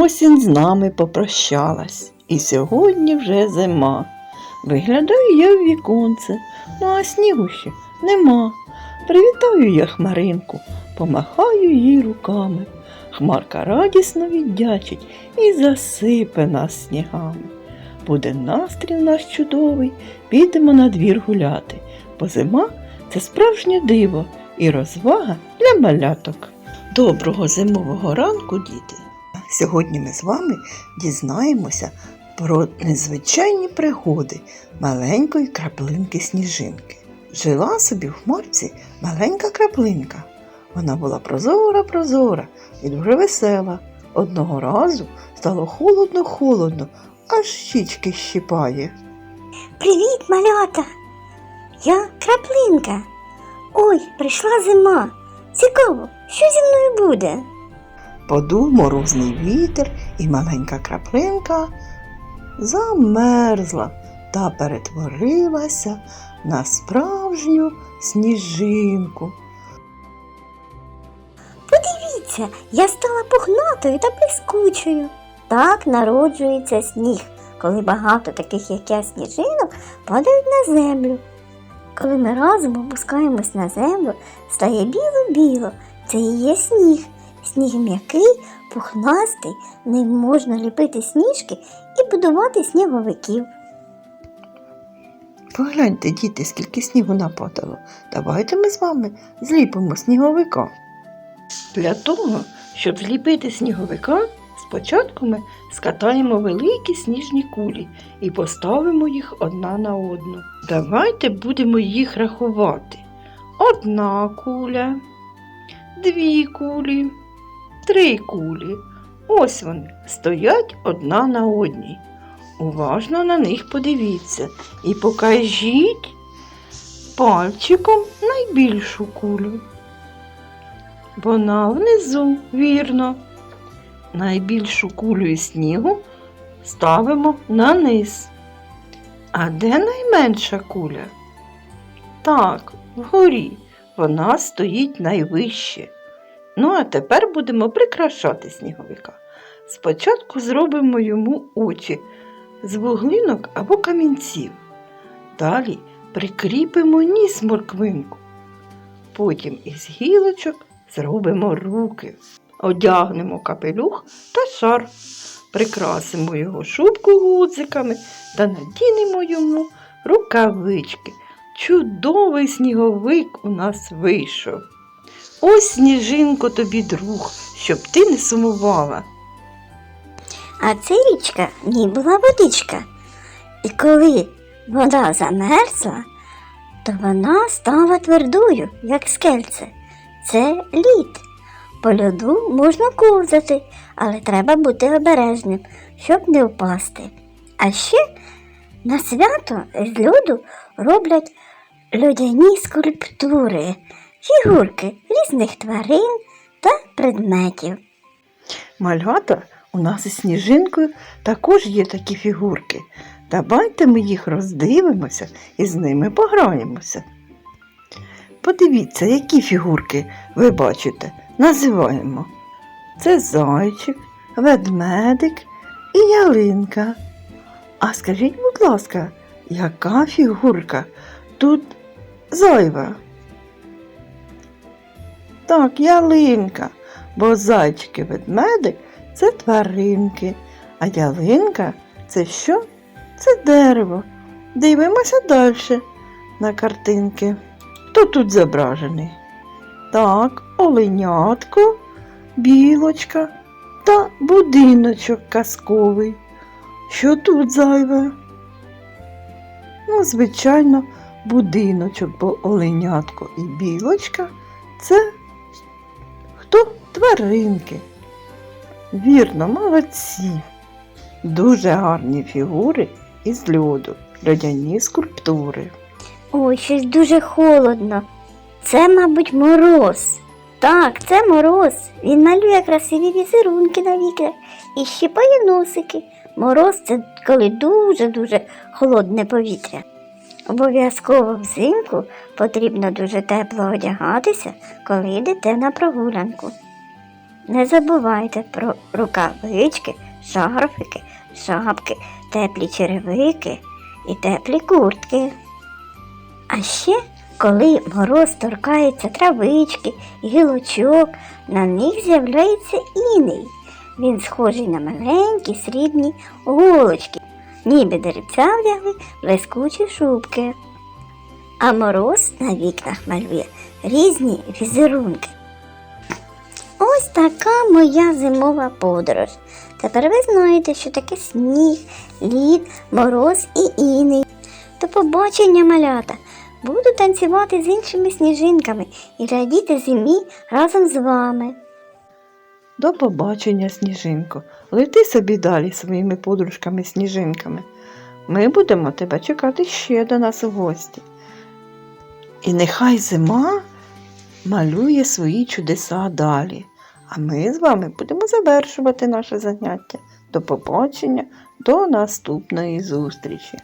Осінь з нами попрощалась, і сьогодні вже зима. Виглядаю я в віконце, ну а снігу ще нема. Привітаю я хмаринку, помахаю їй руками. Хмарка радісно віддячить і засипе нас снігами. Буде настрій в нас чудовий, підемо на двір гуляти, бо зима це справжнє диво і розвага для маляток. Доброго зимового ранку, діти! Сьогодні ми з вами дізнаємося про незвичайні пригоди маленької краплинки сніжинки. Жила собі в хмарці маленька краплинка. Вона була прозора, прозора і дуже весела. Одного разу стало холодно-холодно, аж щічки щипає. Привіт, малята! Я краплинка. Ой, прийшла зима. Цікаво, що зі мною буде? Подув морозний вітер, і маленька краплинка замерзла та перетворилася на справжню сніжинку. Подивіться, я стала пухнатою та блискучою. Так народжується сніг, коли багато таких, як я, сніжинок падають на землю. Коли ми разом опускаємось на землю, стає біло-біло. Це і є сніг. Сніг м'який, пухнастий, ним можна ліпити сніжки і будувати сніговиків. Погляньте, діти, скільки снігу нападало. Давайте ми з вами зліпимо сніговика. Для того, щоб зліпити сніговика, спочатку ми скатаємо великі сніжні кулі і поставимо їх одна на одну. Давайте будемо їх рахувати. Одна куля, дві кулі, три кулі. Ось вони стоять одна на одній. Уважно на них подивіться і покажіть пальчиком найбільшу кулю. Вона внизу, вірно. Найбільшу кулю із снігу ставимо на низ. А де найменша куля? Так, вгорі. Вона стоїть найвище. Ну, а тепер будемо прикрашати сніговика. Спочатку зробимо йому очі з вуглинок або камінців. Далі прикріпимо ніс морквинку. Потім із гілочок зробимо руки, одягнемо капелюх та шар, прикрасимо його шубку гудзиками та надінемо йому рукавички. Чудовий сніговик у нас вийшов. Ось сніжинко тобі друг, щоб ти не сумувала. А це річка в ній була водичка. І коли вода замерзла, то вона стала твердою, як скельце. Це лід. По льоду можна ковзати, але треба бути обережним, щоб не впасти. А ще на свято з льоду роблять льодяні скульптури, фігурки різних тварин та предметів. Малята, у нас із сніжинкою також є такі фігурки. Давайте ми їх роздивимося і з ними пограємося. Подивіться, які фігурки ви бачите, називаємо. Це зайчик, ведмедик і ялинка. А скажіть, будь ласка, яка фігурка тут зайва? Так, ялинка, бо зайчик і ведмедик це тваринки, а ялинка це що? Це дерево. Дивимося далі на картинки. Хто тут зображений? Так, оленятко, білочка та будиночок казковий. Що тут зайве? Ну, звичайно, будиночок, бо оленятко і білочка це хто тваринки. Вірно, молодці. Дуже гарні фігури із льоду, льодяні скульптури. Ой, щось дуже холодно. Це, мабуть, мороз. Так, це мороз. Він малює красиві візерунки на вікнах і щипає носики. Мороз це коли дуже-дуже холодне повітря. Обов'язково взимку потрібно дуже тепло одягатися, коли йдете на прогулянку. Не забувайте про рукавички, шарфики, шапки, теплі черевики і теплі куртки. А ще, коли мороз торкається травички, гілочок, на них з'являється іней. Він схожий на маленькі срібні голочки, ніби деревця вдягли блискучі шубки. А мороз на вікнах малює різні візерунки. Ось така моя зимова подорож. Тепер ви знаєте, що таке сніг, лід, мороз і іней. До побачення, малята! Буду танцювати з іншими сніжинками і радіти зимі разом з вами. До побачення, сніжинко. Лети собі далі своїми подружками-сніжинками. Ми будемо тебе чекати ще до нас у гості. І нехай зима малює свої чудеса далі. А ми з вами будемо завершувати наше заняття. До побачення, до наступної зустрічі.